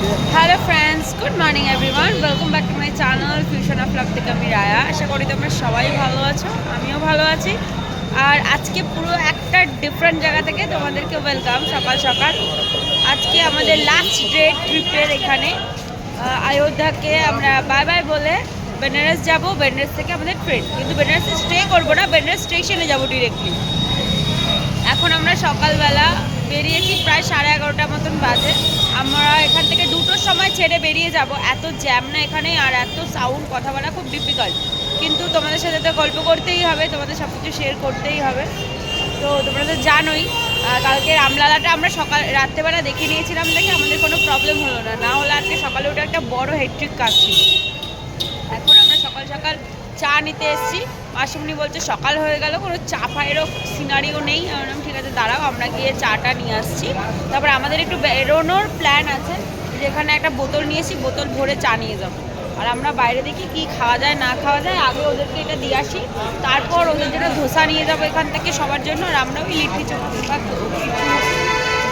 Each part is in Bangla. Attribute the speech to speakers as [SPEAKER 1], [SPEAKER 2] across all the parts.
[SPEAKER 1] Hello friends good morning everyone welcome back to my channel fusion of love থেকে আমি রায়া আশা করি তোমরা সবাই ভালো আছো আমিও ভালো আছি। আর আজকে পুরো একটা ডিফারেন্ট জায়গা থেকে তোমাদেরকে ওয়েলকাম সকাল সকাল। আজকে আমাদের লাস্ট ডে ট্রিপের এখানে আহ, অযোধ্যাকে আমরা বাই বাই বলে বেনারস যাব। বেনারস থেকে আমাদের ট্রেন কিন্তু বেনারসে স্টে করব না বেনারস স্টেশনে যাব ডিরেক্টলি এখন আমরা সকালবেলা বেরিয়েছি প্রায় সাড়ে এগারোটা মতন বাজে। আমরা এখান থেকে দুটোর সময় ছেড়ে বেরিয়ে যাব। এত জ্যাম না এখানে আর এত সাউন্ড কথা বলা খুব ডিফিকাল্ট কিন্তু তোমাদের সাথে তো গল্প করতেই হবে, তোমাদের সব কিছু শেয়ার করতেই হবে। তো তোমরা তো জানোই কালকে রামলালাটা আমরা সকাল রাত্রেবেলা দেখে নিয়েছিলাম দেখে আমাদের কোনো প্রবলেম হলো না। না হলে আজকে সকালে ওটা একটা বড় হেট্রিক কাজ ছিল। এখন আমরা সকাল সকাল চা নিতে এসেছি। মাসুমনি বলছে সকাল হয়ে গেল, কোনো চা ফায়েরও সিনারিও নেই ঠিক আছে, দাঁড়াও, আমরা গিয়ে চাটা নিয়ে আসছি। তারপর আমাদের একটু বেরোনোর প্ল্যান আছে, যেখানে একটা বোতল নিয়েছি বোতল ভরে চা নিয়ে যাব। আর আমরা বাইরে দেখি কি খাওয়া যায়, না খাওয়া যায়, আগে ওদেরকে এটা দিয়ে আসি। তারপর ওদের জন্য ধোসা নিয়ে যাব এখান থেকে সবার জন্য, আর আমরা ওই কিছু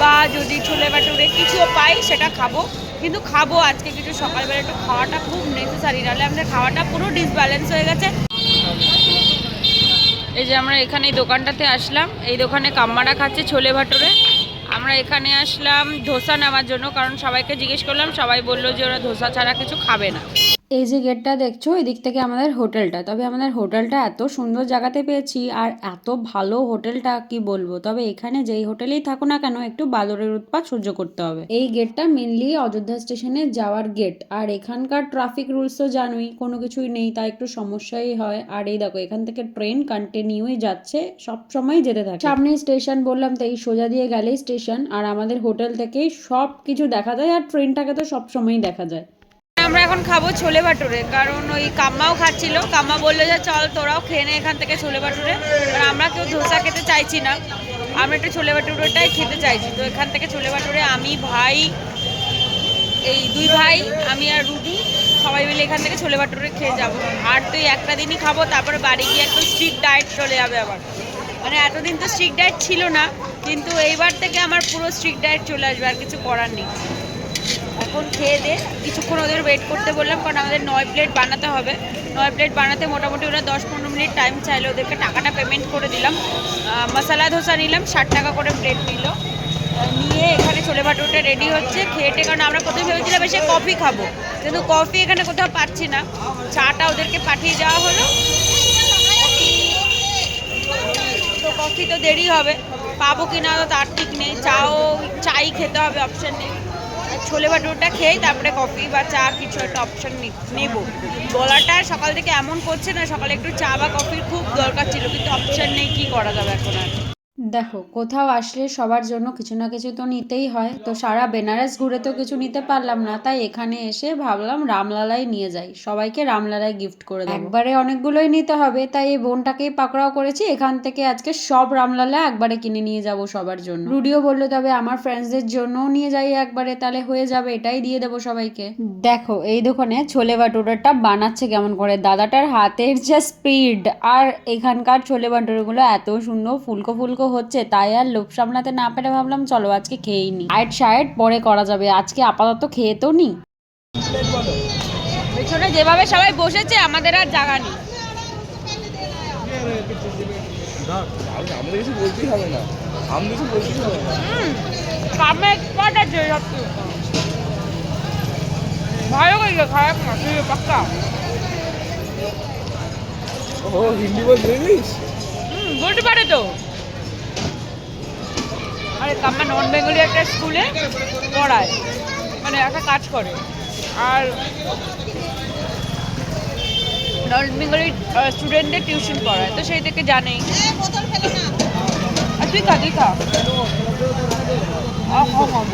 [SPEAKER 1] বা যদি ছোলে বাটুরে কিছুও পাই, সেটা খাব। কিন্তু খাব আজকে কিছু সকালবেলা একটু খাওয়াটা খুব নেসেসারি নাহলে আমাদের খাওয়াটা পুরো ডিসব্যালেন্স হয়ে গেছে। এই যে আমরা এখানে এই দোকানটাতে আসলাম। এই দোকানে কাম্মারা খাচ্ছে ছোলে ভাটুরে। আমরা এখানে আসলাম ধোসা নেওয়ার জন্য, কারণ সবাইকে জিজ্ঞেস করলাম, সবাই বলল যে ওরা ধোসা ছাড়া কিছু খাবে না।
[SPEAKER 2] এই যে গেটটা দেখছ, এদিক থেকে আমাদের হোটেলটা। তবে আমাদের হোটেলটা এত সুন্দর জায়গাতে পেয়েছি, আর এত ভালো হোটেলটা, কি বলব? তবে এখানে যেই হোটেলেই থাকো না কেন, একটু বাদরের উৎপাত সহ্য করতে হবে। এই গেটটা মেনলি অযোধ্যা স্টেশনে যাওয়ার গেট আর এখানকার ট্রাফিক রুলস তো জানোই, কোনো কিছুই নেই, তাই একটু সমস্যাই হয়। আর এই দেখো, এখান থেকে ট্রেন কন্টিনিউই যাচ্ছে, সব সময় যেতে থাকে। সামনে স্টেশন বললাম তো এই সোজা দিয়ে গেলেই স্টেশন আর আমাদের হোটেল থেকেই সব কিছু দেখা যায়, আর ট্রেনটাকে তো সব সময়ই দেখা যায়।
[SPEAKER 1] আমরা এখন খাব ছোলে ভাটুরে, কারণ ওই কাম্মাও খাচ্ছিল। কাম্মা বলল যে, চল তোরাও খেয়ে নে এখান থেকে ছোলে ভাটুরে। আর আমরা কেউ ধোসা খেতে চাইছি না। আমরা একটু ছোলে ভাটুরেটাই খেতে চাইছি। তো এখান থেকে ছোলে ভাটুরে, আমি, ভাই, এই দুই ভাই, আমি আর রুবি, সবাই মিলে এখান থেকে ছোলে ভাটুরে খেয়ে যাব। আর তো এই একটা দিনই খাব, তারপরে বাড়ি গিয়ে একটু স্ট্রিট ডায়েট চলে যাবে আবার। মানে এতদিন তো স্ট্রিট ডায়েট ছিল না, কিন্তু এইবার থেকে আমার পুরো স্ট্রিট ডায়েট চলে আসবে, আর কিছু করার নেই। এখন খেয়ে দে। কিছুক্ষণ ওদের ওয়েট করতে বললাম, কারণ আমাদের নয় প্লেট বানাতে হবে। নয় প্লেট বানাতে মোটামুটি ওরা দশ পনেরো মিনিট টাইম চাইলো। ওদেরকে টাকাটা পেমেন্ট করে দিলাম। মশলা ধোসা নিলাম, ষাট টাকা করে প্লেট নিল। নিয়ে এখানে ছোলে ভাটুরটা রেডি হচ্ছে খেয়েটে কারণ আমরা প্রথমে ভেবেছিলাম এসে কফি খাব। কিন্তু কফি এখানে কোথাও পাচ্ছি না। চাটা ওদেরকে পাঠিয়ে দেওয়া হলো। তো কফি তো দেরি হবে। পাবো কি না তো তার ঠিক নেই। চাও, চাই খেতে হবে অপশন নেই। ছোলে ভাটুরটা খেয়ে তারপরে কফি বা চা কিছু একটা অপশান নেব। গলাটা সকাল থেকে এমন করছে না, সকালে একটু চা বা কফির খুব দরকার ছিল, কিন্তু অপশান নেই, কি করা যাবে এখন আর?
[SPEAKER 2] দেখো, কোথাও আসলে সবার জন্য কিছু না কিছু তো নিতেই হয়। তো সারা বেনারস ঘুরে তো কিছু নিতে পারলাম না, তাই এখানে এসে ভাবলাম রামলালাই নিয়ে যাই। সবাইকে রামলালাই গিফট করে একবারে অনেকগুলোই নিতে হবে, তাই এই বোনটাকেই পাকড়াও করেছি। এখান থেকে আজকে সব রামলালা একবারে কিনে নিয়ে যাব সবার জন্য। রুডিও বলল, তবে আমার ফ্রেন্ডসদের জন্যও নিয়ে যাই একবারে, তাহলে হয়ে যাবে, এটাই দিয়ে দেবো সবাইকে। দেখো, এই দোকানে ছোলে ভাটুরাটা বানাচ্ছে কেমন করে। দাদাটার হাতের যে স্পিড আর এখানকার ছোলে ভাটুরগুলো এত সুন্দর, ফুলকো ফুলকো হচ্ছে তাই আর লোভ সামলাতে না পেরে ভাবলাম চলো আজকে খেয়েই নি। আইট সাইড পরে করা যাবে। আজকে আপাতত খেয়ে তো নি।
[SPEAKER 1] পেছনে যেভাবে সবাই বসেছে আমাদের আর জায়গা নেই।
[SPEAKER 3] আমাদের কিছু বলতেই হবে না আমাদের কিছু বলতেই হবে না
[SPEAKER 1] কামে এক্সপার্ট আছে ভালো করেছে খারাপ না তুই পাক্কা
[SPEAKER 3] ও হিন্দি বল
[SPEAKER 1] বলতে পারে তো। আরে কাম্মা নন বেঙ্গলি একটা স্কুলে পড়ায়। মানে একটা কাজ করে। আর নন বেঙ্গলি স্টুডেন্টদের টিউশন পড়ায়। তো সেই থেকে জানেই আর তুই খা তুই খা। হম।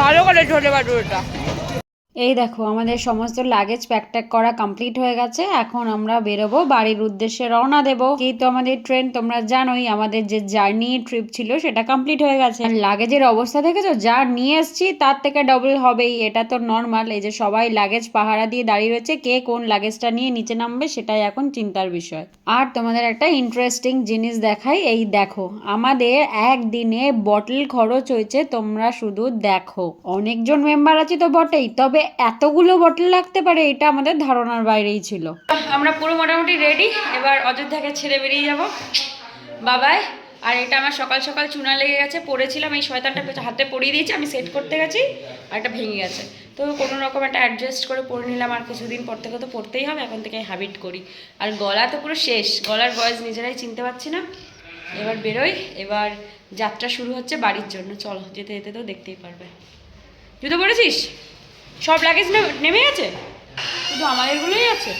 [SPEAKER 1] ভালো করে ছোলে বাটুরটা
[SPEAKER 2] এই দেখো, আমাদের সমস্ত লাগেজ প্যাক ট্যাক করা কমপ্লিট হয়ে গেছে। এখন আমরা বেরোবো, বাড়ির উদ্দেশ্যে রওনা দেবো। কি তো আমাদের ট্রেন তোমরা জানোই আমাদের যে জার্নি ট্রিপ ছিল, সেটা কমপ্লিট হয়ে গেছে। লাগেজের অবস্থা দেখেছ? যা নিয়ে এসছি, তার থেকে ডবল হবেই। এটা তো নর্মাল এই যে সবাই লাগেজ পাহারা দিয়ে দাঁড়িয়ে রয়েছে, কে কোন লাগেজটা নিয়ে নিচে নামবে, সেটাই এখন চিন্তার বিষয়। আর তোমাদের একটা ইন্টারেস্টিং জিনিস দেখাই, এই দেখো, আমাদের একদিনে বটল খরচ হয়েছে, তোমরা শুধু দেখো। অনেকজন মেম্বার আছে তো বটেই, তবে এতগুলো বটল লাগতে পারে, এটা আমাদের ধারণার বাইরেই ছিল।
[SPEAKER 1] আমরা পুরো মোটামুটি রেডি এবার অযোধ্যাকে ছেড়ে বেরিয়ে যাব। বাবাই, আর এটা আমার সকাল সকাল চুনা লেগে গেছে, পড়েছিলাম, এই শয়তানটা হাতে পরিয়ে দিয়েছি, আমি সেট করতে গেছি, আর এটা ভেঙে গেছে। তো কোনো রকম একটা অ্যাডজাস্ট করে পরে নিলাম, আর কিছুদিন পর থেকে তো পড়তেই হবে, এখন থেকে হ্যাবিট করি। আর গলা তো পুরো শেষ, গলার বয়স নিজেরাই চিনতে পারছি না। এবার বেরোই, এবার যাত্রা শুরু হচ্ছে বাড়ির জন্য। চলো, যেতে যেতে তো দেখতেই পারবে। জুতো পড়েছিস সব লাগেজ নেমে গেছে? শুধু আমাদেরগুলোই আছে।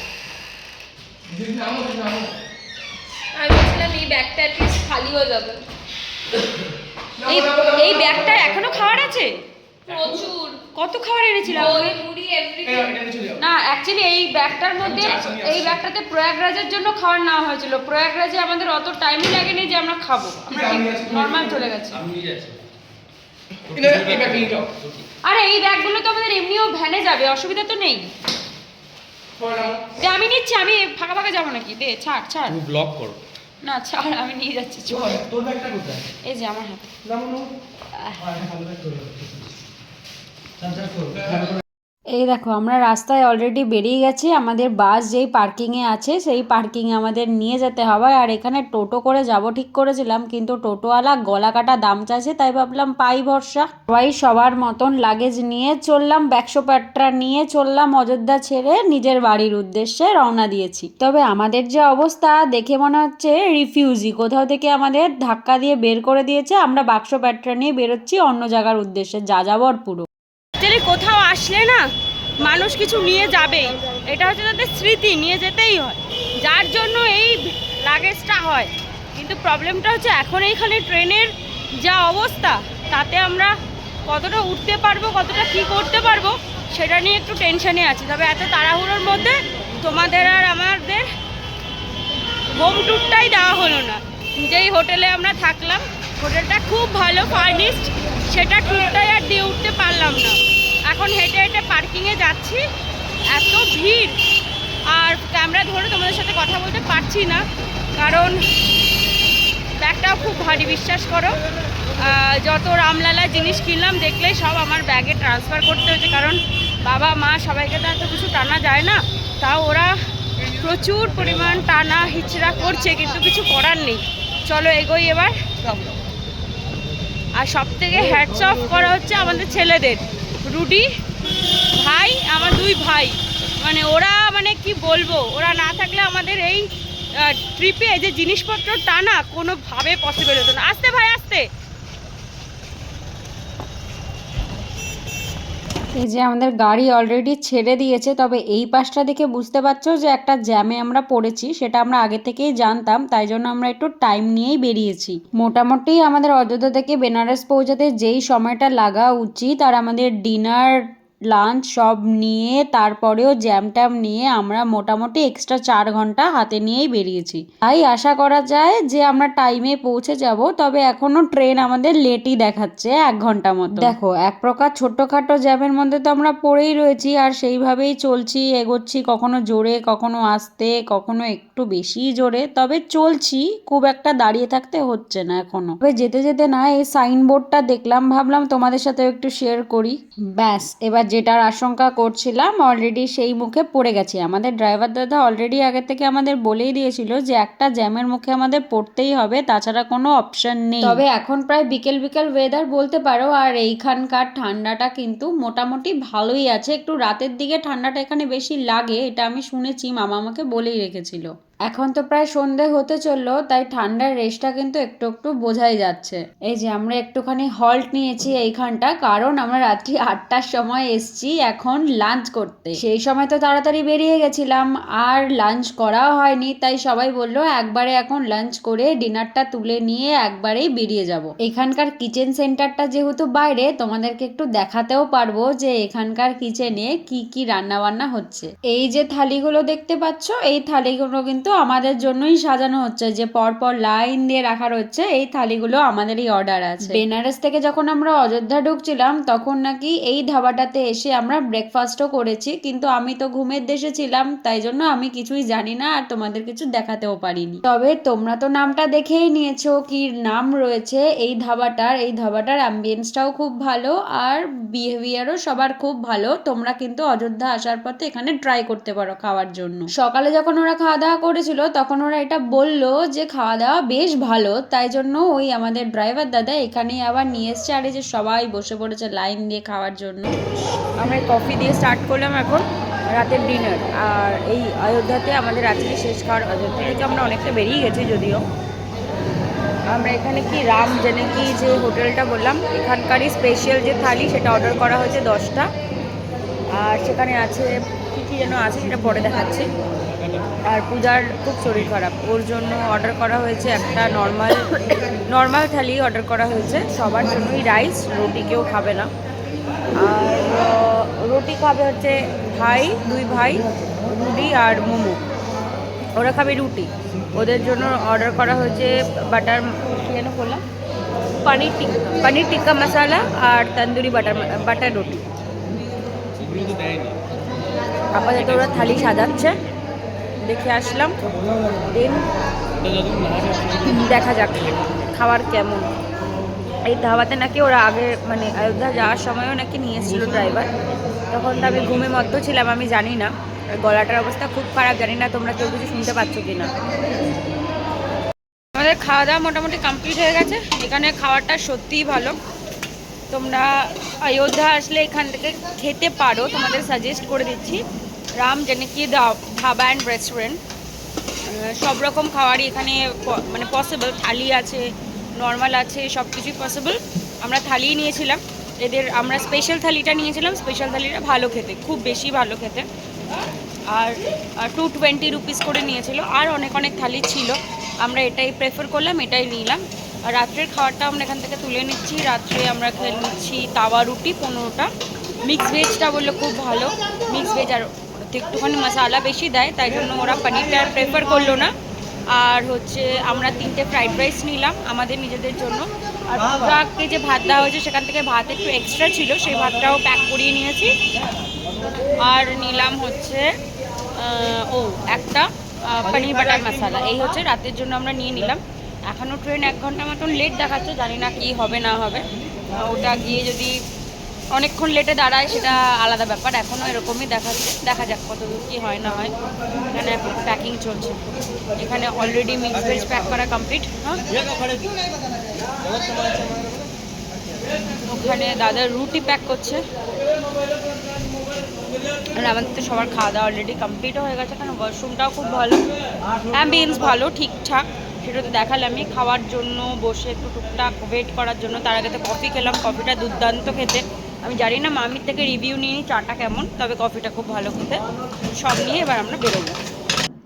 [SPEAKER 4] আমি বলছিলাম এই ব্যাগটা অ্যাটলিস্ট খালি হয়ে যাবে।
[SPEAKER 1] এই এই ব্যাগটা এখনও খাওয়ার আছে?
[SPEAKER 4] প্রচুর।
[SPEAKER 1] কত খাবার এনেছিলাম? না অ্যাকচুয়ালি এই ব্যাগটার মধ্যে এই ব্যাগটাতে প্রয়াগরাজের জন্য খাবার নেওয়া হয়েছিল। প্রয়াগরাজে আমাদের অত টাইমই লাগেনি যে আমরা খাব। আমরা নর্মাল চলে গেছি। আরে এই ব্যাগগুলো তো আমাদের এমনিও ভ্যানে যাবে অসুবিধা তো নেই। আমি নিচ্ছি আমি ফাঁকা ফাঁকা যাব নাকি? দে ছাড় ছাড়।
[SPEAKER 3] ব্লক করো।
[SPEAKER 1] না ছাড় আমি নিয়ে যাচ্ছি চল।
[SPEAKER 3] তোর ব্যাগটা কোথায়?
[SPEAKER 1] এই যে আমার হাতে।
[SPEAKER 2] এই দেখো, আমরা রাস্তায় অলরেডি বেরিয়ে গেছি। আমাদের বাস যেই পার্কিংয়ে আছে, সেই পার্কিংয়ে আমাদের নিয়ে যেতে হবে। আর এখানে টোটো করে যাব ঠিক করেছিলাম, কিন্তু টোটোওয়ালা গলা কাটা দাম চাইছে, তাই ভাবলাম পাই ভরসা। সবাই সবার মতন লাগেজ নিয়ে চললাম ব্যাকশো প্যাট্রা নিয়ে চললাম অযোধ্যা ছেড়ে নিজের বাড়ির উদ্দেশ্যে রওনা দিয়েছি। তবে আমাদের যে অবস্থা, দেখে মনে হচ্ছে রিফিউজি কোথাও থেকে আমাদের ধাক্কা দিয়ে বের করে দিয়েছে, আমরা বাক্স প্যাট্রা নিয়ে বেরোচ্ছি, অন্য জায়গার উদ্দেশ্যে। যা যাবর পুরো।
[SPEAKER 1] অ্যাকচুয়ালি কোথাও আসলে না, মানুষ কিছু নিয়ে যাবেই এটা হচ্ছে তাদের স্মৃতি, নিয়ে যেতেই হয়। যার জন্য এই লাগেজটা হয়। কিন্তু প্রবলেমটা হচ্ছে এখন এইখানে ট্রেনের যা অবস্থা, তাতে আমরা কতটা উঠতে পারব, কতটা কী করতে পারব, সেটা নিয়ে একটু টেনশনে আছি। তবে এত তাড়াহুড়োর মধ্যে তোমাদের আর আমাদের হোম ট্যুরটাই দেওয়া হলো না। যেই হোটেলে আমরা থাকলাম। হোটেলটা খুব ভালো ফার্নিশড। সেটা ট্যুরটাই আর দিয়ে উঠতে পারলাম না। এখন হেঁটে হেঁটে পার্কিংয়ে যাচ্ছি। এত ভিড়। আর ক্যামেরা ধরে তোমাদের সাথে কথা বলতে পারছি না। কারণ ব্যাগটাও খুব ভারী, বিশ্বাস করো। যত রামলালা জিনিস কিনলাম, দেখলেই সব আমার ব্যাগে ট্রান্সফার করতে হয়েছে কারণ বাবা, মা সবাইকে তো এত কিছু টানা যায় না। তাও ওরা প্রচুর পরিমাণ টানা হিচড়া করছে, কিন্তু কিছু করার নেই। চলো, এগোই এবার। আর সব থেকে হ্যাটস অফ করা হচ্ছে আমাদের ছেলেদের। রুডি ভাই, আমার দুই ভাই। মানে ওরা মানে কি বলব, ওরা না থাকলে আমাদের এই ট্রিপে যে জিনিসপত্র টানা কোনোভাবে পসিবল হতো না। আসতে ভাই, আসতে।
[SPEAKER 2] এই যে আমাদের গাড়ি অলরেডি ছেড়ে দিয়েছে, তবে এই পাশটা দেখে বুঝতে পারছ যে একটা জ্যামে আমরা পড়েছি, সেটা আমরা আগে থেকেই জানতাম, তাই জন্য আমরা একটু টাইম নিয়েই বেরিয়েছি। মোটামুটি আমাদের অযোধ্যা থেকে বেনারস পৌঁছাতে যেই সময়টা লাগা উচিত, আর আমাদের ডিনার লাঞ্চ সব নিয়ে, তারপরেও জ্যাম ট্যাম নিয়ে আমরা মোটামুটি এক্সট্রা চার ঘণ্টা হাতে নিয়েই বেরিয়েছি। তাই আশা করা যায় যে আমরা টাইমে পৌঁছে যাব, তবে এখনও ট্রেন আমাদের লেটই দেখাচ্ছে, এক ঘণ্টা মতো। দেখো, এক প্রকার ছোট্টখাটো জ্যামের মধ্যে তো আমরা পড়েই রয়েছি, আর সেইভাবেই চলছি, এগোচ্ছি, কখনো জোরে, কখনো আস্তে, কখনো একটু বেশি জোরে, তবে চলছি, খুব একটা দাঁড়িয়ে থাকতে হচ্ছে না এখনও। তবে যেতে যেতে না, এই সাইনবোর্ডটা দেখলাম, ভাবলাম তোমাদের সাথে একটু শেয়ার করি। ব্যাস, এবার যেটার আশঙ্কা করছিলাম অলরেডি সেই মুখে পড়ে গেছি। আমাদের ড্রাইভার দাদা অলরেডি আগে থেকে আমাদের বলেই দিয়েছিল যে, একটা জ্যামের মুখে আমাদের পড়তেই হবে, তাছাড়া কোনো অপশন নেই। তবে এখন প্রায় বিকেল বিকেল ওয়েদার বলতে পারো, আর এইখানকার ঠান্ডাটা কিন্তু মোটামুটি ভালোই আছে। একটু রাতের দিকে ঠান্ডাটা এখানে বেশি লাগে, এটা আমি শুনেছি, মামা আমাকে বলেই রেখেছিল। এখন তো প্রায় সন্ধে হতে চলল, তাই ঠান্ডার রেশটা কিন্তু একটু একটু বোঝাই যাচ্ছে। এই যে আমরা একটুখানি হল্ট নিয়েছি এইখানটা, কারণ আমরা রাত্রি আটটার সময় এসছি এখন লাঞ্চ করতে। সেই সময় তো তাড়াতাড়ি বেরিয়ে গেছিলাম, আর লাঞ্চ করাও হয়নি, তাই সবাই বলল একবারে এখন লাঞ্চ করে ডিনারটা তুলে নিয়ে একবারেই বেরিয়ে যাব। এখানকার কিচেন সেন্টারটা যেহেতু বাইরে, তোমাদেরকে একটু দেখাতেও পারব যে এখানকার কিচেনে কি কি রান্না বান্না হচ্ছে। এই যে থালিগুলো দেখতে পাচ্ছ, এই থালিগুলো কিন্তু আমাদের জন্যই সাজানো হচ্ছে যে পরপর লাইন দিয়ে রাখা রয়েছে, এই থালিগুলো আমাদেরই অর্ডার আছে। বেনারস থেকে যখন আমরা অযোধ্যা ঢুকছিলাম, তখন নাকি এই ধাবাটাতে এসে আমরা ব্রেকফাস্টও করেছি, কিন্তু আমি তো ঘুমের দেশে ছিলাম, তাই জন্য আমি কিছুই জানি না আর তোমাদের কিছু দেখাতেও পারিনি। তবে তোমরা তো নামটা দেখেই নিয়েছো কি নাম রয়েছে এই ধাবাটার এই ধাবাটার অ্যাম্বিয়েন্সটাও খুব ভালো আর বিহেভিয়ারও সবার খুব ভালো। তোমরা কিন্তু অযোধ্যা আসার পথে এখানে ট্রাই করতে পারো খাওয়ার জন্য। সকালে যখন ওরা খাওয়া দাওয়া করেছিল, তখন ওরা এটা বলল যে খাওয়া দাওয়া বেশ ভালো, তাই জন্য ওই আমাদের ড্রাইভার দাদা এখানেই আবার নিয়ে এসছে। আর এই যে সবাই বসে পড়েছে লাইন দিয়ে খাওয়ার জন্য।
[SPEAKER 1] আমরা কফি দিয়ে স্টার্ট করলাম এখন রাতের ডিনার আর এই অযোধ্যাতে আমাদের আজকে শেষ খাওয়ার অযোধ্যা থেকে আমরা অনেকটা বেরিয়ে গেছি যদিও। আমরা এখানে কি রাম জেনে কি যে হোটেলটা বললাম, এখানকারই স্পেশাল যে থালি সেটা অর্ডার করা হয়েছে দশটা। আর সেখানে আছে কী কী যেন আছে সেটা পরে দেখাচ্ছি। আর পূজার খুব শরীর খারাপ। ওর জন্য অর্ডার করা হয়েছে একটা নর্মাল নর্মাল থালি অর্ডার করা হয়েছে। সবার জন্যই রাইস রুটি কেউ খাবে না। আর রুটি খাবে হচ্ছে ভাই দুই ভাই রুটি আর মোমো। ওরা খাবে রুটি। ওদের জন্য অর্ডার করা হয়েছে বাটার যেন বললাম? পনির টিক্কা। পনির টিক্কা মশালা আর তন্দুরি বাটার বাটার রুটি। আপাতত ওরা থালি সাজাচ্ছে। দেখে আসলাম। দেন দেখা যাক খাবার কেমন। এই ধাবাতে নাকি ওরা আগে মানে অযোধ্যা যাওয়ার সময়ও নাকি নিয়ে এসেছিল ড্রাইভার। তখন তো আমি ঘুমে মধ্য ছিলাম, আমি জানি না। গলাটার অবস্থা খুব খারাপ, জানি না তোমরা কেউ কিছু শুনতে পাচ্ছ কি না আমাদের খাওয়া দাওয়া মোটামুটি কমপ্লিট হয়ে গেছে। এখানে খাবারটা সত্যিই ভালো। তোমরা অযোধ্যা আসলে এখান থেকে খেতে পারো, তোমাদের সাজেস্ট করে দিচ্ছি। রাম জানকী ধাবা অ্যান্ড রেস্টুরেন্ট সব রকম খাবারই এখানে মানে পসিবল থালি আছে নর্মাল আছে সব কিছুই পসিবল আমরা থালিই নিয়েছিলাম। এদের, আমরা স্পেশাল থালিটা নিয়েছিলাম। স্পেশাল থালিটা ভালো খেতে, খুব বেশি ভালো খেতে। আর টু টোয়েন্টি রুপিস করে নিয়েছিল। আর অনেক অনেক থালি ছিল। আমরা এটাই প্রেফার করলাম, এটাই নিলাম। রাত্রের খাবারটা আমরা এখান থেকে তুলে নিচ্ছি। রাত্রে আমরা খেয়ে নিচ্ছি তাওয়া রুটি, পনেরোটা। মিক্স ভেজটা বলল খুব ভালো। মিক্স ভেজ আর একটুখানি মশলা বেশি দেয়, তাই জন্য ওরা পনিরটা প্রেফার করল না। আর হচ্ছে আমরা তিনটে ফ্রাইড রাইস নিলাম আমাদের নিজেদের জন্য। আর পূজাকে যে ভাত দেওয়া হয়েছে সেখান থেকে ভাত একটু এক্সট্রা ছিল, সেই ভাতটাও প্যাক করিয়ে নিয়েছি। আর নিলাম হচ্ছে ও, একটা পনির বাটার মশলা। এই হচ্ছে রাতের জন্য আমরা নিয়ে নিলাম। এখনও ট্রেন এক ঘণ্টা মতন লেট দেখাচ্ছে, জানি না কি হবে, না হবে। ওটা গিয়ে যদি অনেকক্ষণ লেটে দাঁড়ায়, সেটা আলাদা ব্যাপার। এখনও এরকমই দেখাচ্ছে। দেখা যাক কত দূর কী হয়, না হয়। এখানে এখন প্যাকিং চলছে। এখানে অলরেডি মিক্স ভেজ প্যাক করা কমপ্লিট হ্যাঁ? ওখানে দাদা রুটি প্যাক করছে। আর আমাদের তো সবার খাওয়া দাওয়া অলরেডি কমপ্লিটও হয়ে গেছে, কারণ ওয়াশরুমটাও খুব ভালো। অ্যাম্বিয়েন্স ভালো, ঠিকঠাক। সেটা তো দেখালে আমি খাওয়ার জন্য বসে একটু টুকটাক ওয়েট করার জন্য। তার আগে তো কফি খেলাম কফিটা দুর্দান্ত খেতে। আমি জানি না মামির থেকে রিভিউ নিয়ে চাটা কেমন, তবে কফিটা খুব ভালো খেতে। সব নিয়ে এবার আমরা বেরোবো।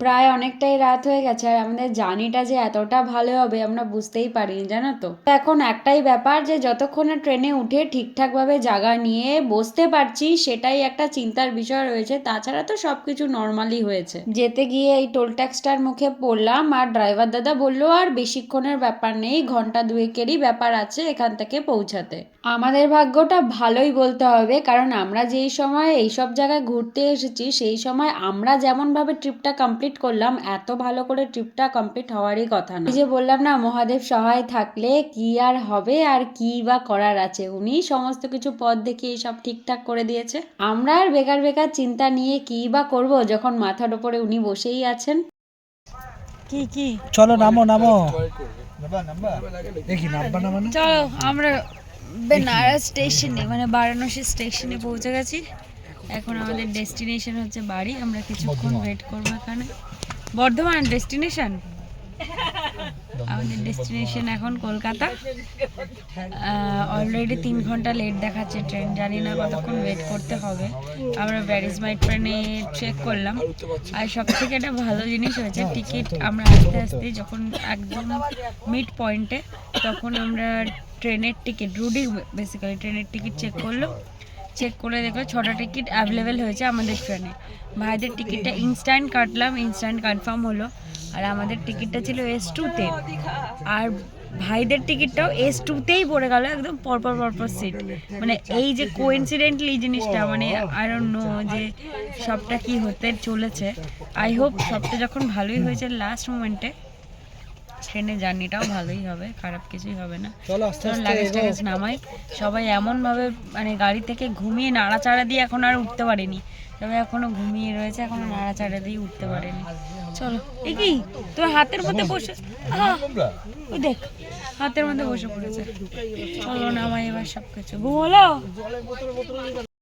[SPEAKER 2] প্রায় অনেকটাই রাত হয়ে গেছে আর আমাদের জার্নিটা যে এতটা ভালো হবে আমরা বুঝতেই পারিনি, জানো তো? এখন একটাই ব্যাপার যে যতক্ষণে ট্রেনে উঠে ঠিকঠাকভাবে জায়গা নিয়ে বসতে পারছি সেটাই একটা চিন্তার বিষয় রয়েছে। তাছাড়া তো সব কিছু নর্মালি হয়েছে। যেতে গিয়ে এই টোল ট্যাক্সটার মুখে পড়লাম আর ড্রাইভার দাদা বলল, আর বেশিক্ষণের ব্যাপার নেই, ঘণ্টা দুয়েকেরই ব্যাপার আছে এখান থেকে পৌঁছাতে। আমাদের ভাগ্যটা ভালোই বলতে হবে, কারণ আমরা যেই সময় এইসব জায়গায় ঘুরতে এসেছি, সেই সময় আমরা যেমনভাবে ট্রিপটা কমপ্লিট করলাম এত ভালো করে ট্রিপটা কমপ্লিট হওয়ারই কথা না। যে বললাম না মহাদেব সহায় থাকলে কি আর হবে আর কি বা করার আছে? উনি সমস্ত কিছু পথ দেখিয়ে সব ঠিকঠাক করে দিয়েছে। আমরা আর বেকার বেকার চিন্তা নিয়ে কি বা করব যখন মাথার ওপরে উনি বসেই আছেন?
[SPEAKER 1] কি কি?
[SPEAKER 5] চলো নামো নামো। দেখি নামবা না? মানে
[SPEAKER 1] চলো আমরা বেনারস স্টেশনে মানে বারাণসী স্টেশনে পৌঁছে গেছি। এখন আমাদের ডেস্টিনেশন হচ্ছে বাড়ি আমরা কিছুক্ষণ ওয়েট করব এখানে। বর্ধমান ডেস্টিনেশন আমাদের ডেস্টিনেশন এখন কলকাতা। অলরেডি তিন ঘণ্টা লেট দেখাচ্ছে ট্রেন জানি না কতক্ষণ ওয়েট করতে হবে। আমরা ব্যারিজ মাই ট্রেনে চেক করলাম। আর সব থেকে একটা ভালো জিনিস হয়েছে টিকিট আমরা আস্তে আস্তে যখন একদম মিড পয়েন্টে তখন আমরা ট্রেনের টিকিট রুডি বেসিক্যালি ট্রেনের টিকিট চেক করলাম। চেক করে দেখল ছটা টিকিট অ্যাভেলেবেল হয়েছে আমাদের ট্রেনে ভাইদের টিকিটটা ইনস্ট্যান্ট কাটলাম ইনস্ট্যান্ট কনফার্ম হলো। আর আমাদের টিকিটটা ছিল এস টুতে আর ভাইদের টিকিটটাও এস টুতেই পড়ে গেল, একদম পরপর পরপর সিট মানে এই যে কোইন্সিডেন্টলি জিনিসটা মানে আই ডোন্ট নো যে সবটা কি হতে চলেছে। আই হোপ সবটা যখন ভালোই হয়েছে লাস্ট মোমেন্টে ট্রেনের জার্নিটাও ভালোই হবে খারাপ কিছুই হবে না। চলো আস্তে আস্তে লাগেজ টাগেজ নামাই। সবাই এমনভাবে মানে গাড়ি থেকে ঘুমিয়ে নাড়াচাড়া দিয়ে এখন আর উঠতে পারেনি। তবে এখনও ঘুমিয়ে রয়েছে এখনও নাড়াচাড়া দিয়ে উঠতে পারেনি। চলো এ কি? তোর হাতের মধ্যে বসে ওই দেখ হাতের মধ্যে বসে পড়েছে। চলো নামাই এবার সব কিছু ঘুমোলো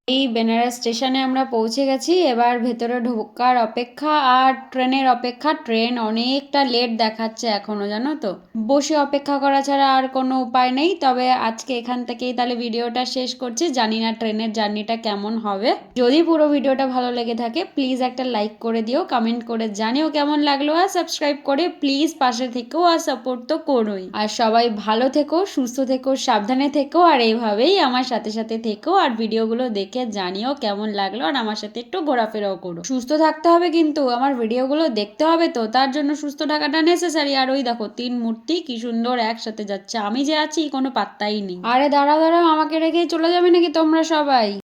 [SPEAKER 2] এই বেনারস স্টেশনে আমরা পৌঁছে গেছি। এবার ভেতরে ঢোকার অপেক্ষা আর ট্রেনের অপেক্ষা। ট্রেন অনেকটা লেট দেখাচ্ছে এখনও, জানো তো? বসে অপেক্ষা করা ছাড়া আর কোনো উপায় নেই। তবে আজকে এখান থেকেই তাহলে ভিডিওটা শেষ করছি। জানি না ট্রেনের জার্নিটা কেমন হবে। যদি পুরো ভিডিওটা ভালো লেগে থাকে প্লিজ একটা লাইক করে দিও কমেন্ট করে জানিও কেমন লাগল আর সাবস্ক্রাইব করে প্লিজ পাশে থেকেও আর সাপোর্ট তো করোই। আর সবাই ভালো থেকো, সুস্থ থেকো, সাবধানে থেকো, আর এইভাবেই আমার সাথে সাথে থেকো আর ভিডিওগুলো দেখে জানিও কেমন লাগল আর আমার সাথে একটু ঘোরাফেরাও করো। সুস্থ থাকতে হবে কিন্তু, আমার ভিডিওগুলো দেখতে হবে তো, তার জন্য সুস্থ থাকাটা নেসেসারি আর ওই দেখো, তিন মূর্তি কি সুন্দর একসাথে যাচ্ছে। আমি যে আছি, কোনো পাত্তাই নেই। আরে দাঁড়া দাঁড়াও, আমাকে রেখেই চলে যাবে নাকি তোমরা সবাই?